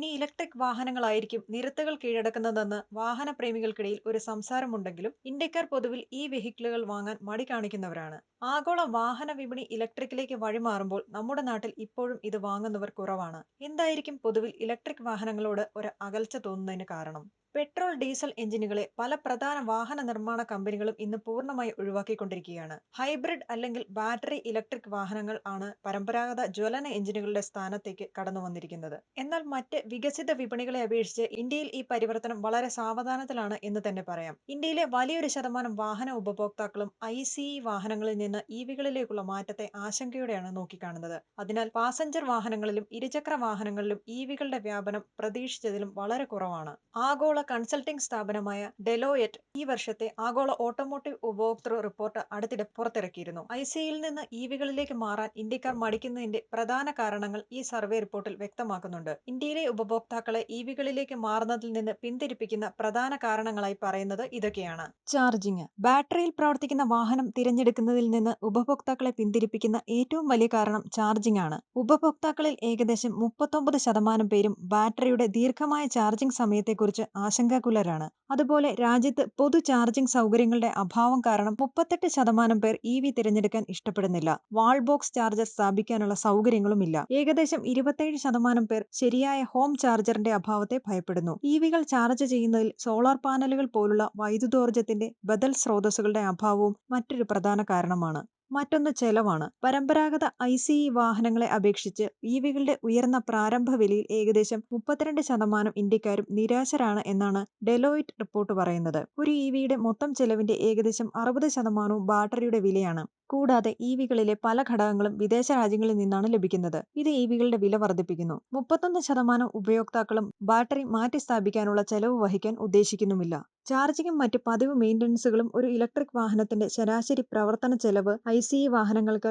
ഇനി ഇലക്ട്രിക് വാഹനങ്ങളായിരിക്കും നിരത്തുകൾ കീഴടക്കുന്നതെന്ന് വാഹനപ്രേമികൾക്കിടയിൽ ഒരു സംസാരമുണ്ടെങ്കിലും ഇന്ത്യക്കാർ പൊതുവിൽ ഈ വെഹിക്കിളുകൾ വാങ്ങാൻ മടി കാണിക്കുന്നവരാണ്. ആഗോള വാഹന വിപണി ഇലക്ട്രിക്കിലേക്ക് വഴിമാറുമ്പോൾ നമ്മുടെ നാട്ടിൽ ഇപ്പോഴും ഇത് വാങ്ങുന്നവർ കുറവാണ്. എന്തായിരിക്കും പൊതുവിൽ ഇലക്ട്രിക് വാഹനങ്ങളോട് ഒരു അകൽച്ച തോന്നുന്നതിന് കാരണം? പെട്രോൾ ഡീസൽ എഞ്ചിനുകളെ പല പ്രധാന വാഹന നിർമ്മാണ കമ്പനികളും ഇന്ന് പൂർണമായി ഒഴിവാക്കിക്കൊണ്ടിരിക്കുകയാണ്. ഹൈബ്രിഡ് അല്ലെങ്കിൽ ബാറ്ററി ഇലക്ട്രിക് വാഹനങ്ങൾ ആണ് പരമ്പരാഗത ജ്വലന എഞ്ചിനുകളുടെ സ്ഥാനത്തേക്ക് കടന്നു വന്നിരിക്കുന്നത് എന്നാൽ മറ്റ് വികസിത വിപണികളെ അപേക്ഷിച്ച് ഇന്ത്യയിൽ ഈ പരിവർത്തനം വളരെ സാവധാനത്തിലാണ് എന്ന് തന്നെ പറയാം. ഇന്ത്യയിലെ വലിയൊരു ശതമാനം വാഹന ഉപഭോക്താക്കളും ഐ സി വാഹനങ്ങളിൽ നിന്ന് ഇവികളിലേക്കുള്ള മാറ്റത്തെ ആശങ്കയോടെയാണ് നോക്കിക്കാണുന്നത്. അതിനാൽ പാസഞ്ചർ വാഹനങ്ങളിലും ഇരുചക്ര വാഹനങ്ങളിലും ഇവികളുടെ വ്യാപനം പ്രതീക്ഷിച്ചതിലും വളരെ കുറവാണ്. ആഗോള കൺസൾട്ടിംഗ് സ്ഥാപനമായ ഡെലോയറ്റ് ഈ വർഷത്തെ ആഗോള ഓട്ടോമോട്ടീവ് ഉപഭോക്തൃ റിപ്പോർട്ട് അടുത്തിടെ പുറത്തിറക്കിയിരുന്നു. ഐ സിയിൽ നിന്ന് ഇവികളിലേക്ക് മാറാൻ ഇന്ത്യക്കാർ മടിക്കുന്നതിന്റെ പ്രധാന കാരണങ്ങൾ ഈ സർവേ റിപ്പോർട്ടിൽ വ്യക്തമാക്കുന്നുണ്ട്. ഇന്ത്യയിലെ ഉപഭോക്താക്കളെ ഇവികളിലേക്ക് മാറുന്നതിൽ നിന്ന് പിന്തിരിപ്പിക്കുന്ന പ്രധാന കാരണങ്ങളായി പറയുന്നത് ഇതൊക്കെയാണ്. ചാർജിംഗ്. ബാറ്ററിയിൽ പ്രവർത്തിക്കുന്ന വാഹനം തിരഞ്ഞെടുക്കുന്നതിൽ നിന്ന് ഉപഭോക്താക്കളെ പിന്തിരിപ്പിക്കുന്ന ഏറ്റവും വലിയ കാരണം ചാർജിംഗ് ആണ്. ഉപഭോക്താക്കളിൽ ഏകദേശം മുപ്പത്തൊമ്പത് ശതമാനം പേരും ബാറ്ററിയുടെ ദീർഘമായ ചാർജിംഗ് സമയത്തെക്കുറിച്ച് ആശങ്കാകുലരാണ്. അതുപോലെ രാജ്യത്ത് പൊതു ചാർജിംഗ് സൗകര്യങ്ങളുടെ അഭാവം കാരണം മുപ്പത്തെട്ട് ശതമാനം പേർ ഇ വി തിരഞ്ഞെടുക്കാൻ ഇഷ്ടപ്പെടുന്നില്ല. വാൾ ബോക്സ് ചാർജർ സ്ഥാപിക്കാനുള്ള സൗകര്യങ്ങളുമില്ല. ഏകദേശം ഇരുപത്തേഴ് ശതമാനം പേർ ശരിയായ ഹോം ചാർജറിന്റെ അഭാവത്തെ ഭയപ്പെടുന്നു. ഇ വികൾ ചാർജ് ചെയ്യുന്നതിൽ സോളാർ പാനലുകൾ പോലുള്ള വൈദ്യുതോർജത്തിന്റെ ബദൽ സ്രോതസ്സുകളുടെ അഭാവവും മറ്റൊരു പ്രധാന കാരണമാണ്. മറ്റൊന്ന് ചെലവാണ്. പരമ്പരാഗത ഐ സി ഇ വാഹനങ്ങളെ അപേക്ഷിച്ച് ഇ വികളുടെ ഉയർന്ന പ്രാരംഭ വിലയിൽ ഏകദേശം മുപ്പത്തിരണ്ട് ശതമാനം ഇന്ത്യക്കാരും നിരാശരാണ് എന്നാണ് ഡെലോയിറ്റ് റിപ്പോർട്ട് പറയുന്നത്. ഒരു ഇ വിയുടെ മൊത്തം ചെലവിന്റെ ഏകദേശം അറുപത് ശതമാനവും ബാറ്ററിയുടെ വിലയാണ്. കൂടാതെ ഇ വികളിലെ പല ഘടകങ്ങളും വിദേശ രാജ്യങ്ങളിൽ നിന്നാണ് ലഭിക്കുന്നത്. ഇത് ഇ വികളുടെ വില വർദ്ധിപ്പിക്കുന്നു. മുപ്പത്തൊന്ന് ശതമാനം ഉപയോക്താക്കളും ബാറ്ററി മാറ്റി സ്ഥാപിക്കാനുള്ള ചെലവ് വഹിക്കാൻ ഉദ്ദേശിക്കുന്നുമില്ല. ചാർജിങ്ങും മറ്റ് പതിവ് മെയിന്റനൻസുകളും ഒരു ഇലക്ട്രിക് വാഹനത്തിന്റെ ശരാശരി പ്രവർത്തന ചെലവ് ഐ സി ഇ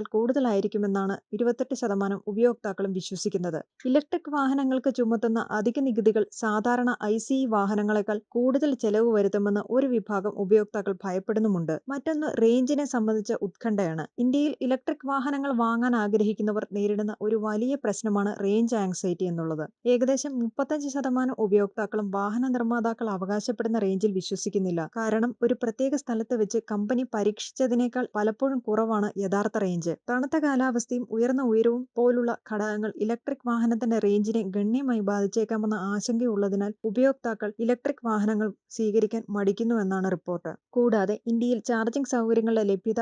കൂടുതലായിരിക്കുമെന്നാണ് ഇരുപത്തെട്ട് ശതമാനം ഉപയോക്താക്കളും വിശ്വസിക്കുന്നത്. ഇലക്ട്രിക് വാഹനങ്ങൾക്ക് ചുമത്തുന്ന അധിക നികുതികൾ സാധാരണ ഐ സി ഇ വാഹനങ്ങളെക്കാൾ കൂടുതൽ ചെലവ് വരുത്തുമെന്ന് ഒരു വിഭാഗം ഉപയോക്താക്കൾ ഭയപ്പെടുന്നുമുണ്ട്. മറ്റൊന്ന് റേഞ്ചിനെ സംബന്ധിച്ച ഉത്കണ്ഠയാണ്. ഇന്ത്യയിൽ ഇലക്ട്രിക് വാഹനങ്ങൾ വാങ്ങാൻ ആഗ്രഹിക്കുന്നവർ നേരിടുന്ന ഒരു വലിയ പ്രശ്നമാണ് റേഞ്ച് ആങ്സൈറ്റി എന്നുള്ളത്. ഏകദേശം മുപ്പത്തഞ്ച് ശതമാനം ഉപയോക്താക്കളും വാഹന നിർമ്മാതാക്കൾ അവകാശപ്പെടുന്ന റേഞ്ചിൽ വിശ്വസിക്കുന്നില്ല. കാരണം ഒരു പ്രത്യേക സ്ഥലത്ത് വെച്ച് കമ്പനി പരീക്ഷിച്ചതിനേക്കാൾ പലപ്പോഴും കുറവാണ് യഥാർത്ഥ റേഞ്ച്. തണുത്ത കാലാവസ്ഥയും ഉയർന്ന ഉയരവും പോലുള്ള ഘടകങ്ങൾ ഇലക്ട്രിക് വാഹനത്തിന്റെ റേഞ്ചിനെ ഗണ്യമായി ബാധിച്ചേക്കാമെന്ന ആശങ്കയുള്ളതിനാൽ ഉപയോക്താക്കൾ ഇലക്ട്രിക് വാഹനങ്ങൾ സ്വീകരിക്കാൻ മടിക്കുന്നുവെന്നാണ് റിപ്പോർട്ട്. കൂടാതെ ഇന്ത്യയിൽ ചാർജിംഗ് സൗകര്യങ്ങളുടെ ലഭ്യത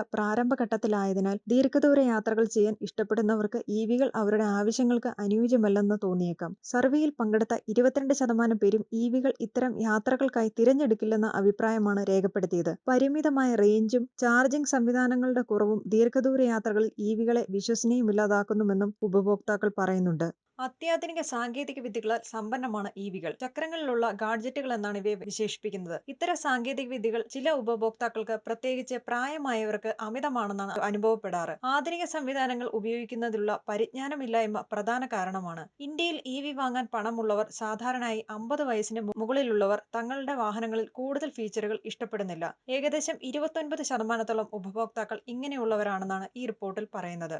പ്രാരംഭഘട്ടത്തിലായതിനാൽ ദീർഘദൂര യാത്രകൾ ചെയ്യാൻ ഇഷ്ടപ്പെടുന്നവർക്ക് ഇ വികൾ അവരുടെ ആവശ്യങ്ങൾക്ക് അനുയോജ്യമല്ലെന്ന് തോന്നിയേക്കാം. സർവേയിൽ പങ്കെടുത്ത ഇരുപത്തിരണ്ട് ശതമാനം പേരും ഇ വികൾ ഇത്തരം യാത്രകൾക്കായി തിരഞ്ഞെടുക്കില്ലെന്ന അഭിപ്രായമാണ് രേഖപ്പെടുത്തിയത്. പരിമിതമായ റേഞ്ചും ചാർജിംഗ് സംവിധാനങ്ങളുടെ കുറവും ദീർഘദൂര യാത്രകളിൽ ഇ വികളെ വിശ്വസനീയമില്ലാതാക്കുന്നുവെന്നും ഉപഭോക്താക്കൾ പറയുന്നുണ്ട്. അത്യാധുനിക സാങ്കേതിക വിദ്യകളാൽ സമ്പന്നമാണ് ഇ വികൾ. ചക്രങ്ങളിലുള്ള ഗാഡ്ജറ്റുകൾ എന്നാണ് ഇവയെ വിശേഷിപ്പിക്കുന്നത്. ഇത്തരം സാങ്കേതിക വിദ്യകൾ ചില ഉപഭോക്താക്കൾക്ക് പ്രത്യേകിച്ച് പ്രായമായവർക്ക് അമിതമാണെന്നാണ് അനുഭവപ്പെടാറ്. ആധുനിക സംവിധാനങ്ങൾ ഉപയോഗിക്കുന്നതിലുള്ള പരിജ്ഞാനമില്ലായ്മ പ്രധാന കാരണമാണ്. ഇന്ത്യയിൽ ഇ വി വാങ്ങാൻ പണമുള്ളവർ സാധാരണയായി അമ്പത് വയസ്സിന് മുകളിലുള്ളവർ തങ്ങളുടെ വാഹനങ്ങളിൽ കൂടുതൽ ഫീച്ചറുകൾ ഇഷ്ടപ്പെടുന്നില്ല. ഏകദേശം ഇരുപത്തൊൻപത് ശതമാനത്തോളം ഉപഭോക്താക്കൾ ഇങ്ങനെയുള്ളവരാണെന്നാണ് ഈ റിപ്പോർട്ടിൽ പറയുന്നത്.